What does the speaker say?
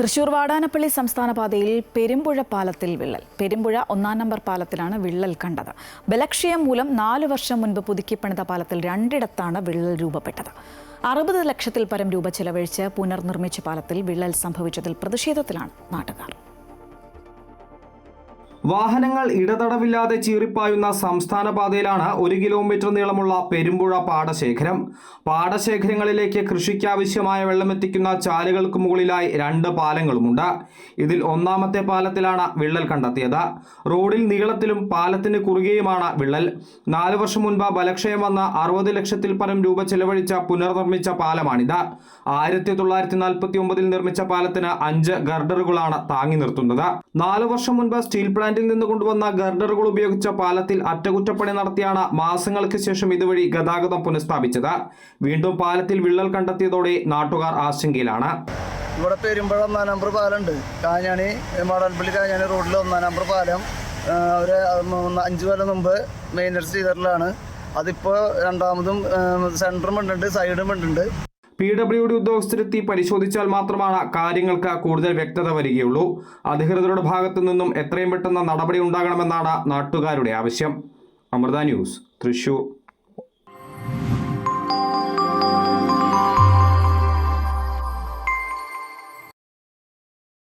തൃശൂർ വാടാനപ്പള്ളി സംസ്ഥാന പാതയിൽ പെരുമ്പുഴ പാലത്തിൽ വിള്ളൽ. പെരുമ്പുഴ ഒന്നാം നമ്പർ പാലത്തിലാണ് വിള്ളൽ കണ്ടത്. ബലക്ഷയം മൂലം നാലു വർഷം മുൻപ് പുതുക്കിപ്പണിത പാലത്തിൽ രണ്ടിടത്താണ് വിള്ളൽ രൂപപ്പെട്ടത്. അറുപത് ലക്ഷത്തിൽ പരം രൂപ ചെലവഴിച്ച് പുനർനിർമ്മിച്ച പാലത്തിൽ വിള്ളൽ സംഭവിച്ചതിൽ പ്രതിഷേധത്തിലാണ് നാട്ടുകാർ. വാഹനങ്ങൾ ഇടതടവില്ലാതെ ചീറിപ്പായുന്ന സംസ്ഥാന പാതയിലാണ് ഒരു കിലോമീറ്റർ നീളമുള്ള പെരുമ്പുഴ പാടശേഖരം. പാടശേഖരങ്ങളിലേക്ക് കൃഷിക്കാവശ്യമായ വെള്ളമെത്തിക്കുന്ന ചാലുകൾക്ക് മുകളിലായി രണ്ട് പാലങ്ങളുമുണ്ട്. ഇതിൽ ഒന്നാമത്തെ പാലത്തിലാണ് വിള്ളൽ കണ്ടെത്തിയത്. റോഡിൽ നീളത്തിലും പാലത്തിന് കുറുകെയുമാണ് വിള്ളൽ. നാല് വർഷം മുൻപ് ബലക്ഷയം വന്ന അറുപത് ലക്ഷത്തിൽ പരം രൂപ ചെലവഴിച്ച പുനർനിർമ്മിച്ച പാലമാണിത്. ആയിരത്തി തൊള്ളായിരത്തി നാൽപ്പത്തി ഒമ്പതിൽ നിർമ്മിച്ച പാലത്തിന് അഞ്ച് ഗർഡറുകളാണ് താങ്ങി നിർത്തുന്നത്. നാല് വർഷം മുൻപ് സ്റ്റീൽ പ്ലാന്റിൽ നിന്ന് കൊണ്ടുവന്ന ഗർഡറുകൾ ഉപയോഗിച്ച പാലത്തിൽ അറ്റകുറ്റപ്പണി നടത്തിയാണ് മാസങ്ങൾക്ക് ശേഷം ഇതുവഴി ഗതാഗതം പുനഃസ്ഥാപിച്ചത്. വീണ്ടും പാലത്തിൽ വിള്ളൽ കണ്ടെത്തിയതോടെ നാട്ടുകാർ ആശങ്കയിലാണ്. ഇവിടെ പെരുമ്പഴ ഒന്നാം നമ്പർ പാലമുണ്ട് കാഞ്ഞാണി മാടാൻപള്ളി കാഞ്ഞാണി റോഡിൽ ഒന്നാം നമ്പർ പാലം. ഒരു അഞ്ച് കൊല്ലം മുമ്പ് മെയിനർ ചെയ്തിട്ടുള്ളതാണ്. അതിപ്പോൾ രണ്ടാമതും സെന്ററും ഉണ്ട് സൈഡും ഉണ്ട് പി ഡബ്ല്യു ഡി ഉദ്യോഗസ്ഥരെത്തി പരിശോധിച്ചാൽ മാത്രമാണ് കാര്യങ്ങൾക്ക് കൂടുതൽ വ്യക്തത വരികയുള്ളൂ. അധികൃതരുടെ ഭാഗത്തു നിന്നും എത്രയും പെട്ടെന്ന് നടപടി ഉണ്ടാകണമെന്നാണ് നാട്ടുകാരുടെ ആവശ്യം. അമൃത ന്യൂസ് തൃശൂർ.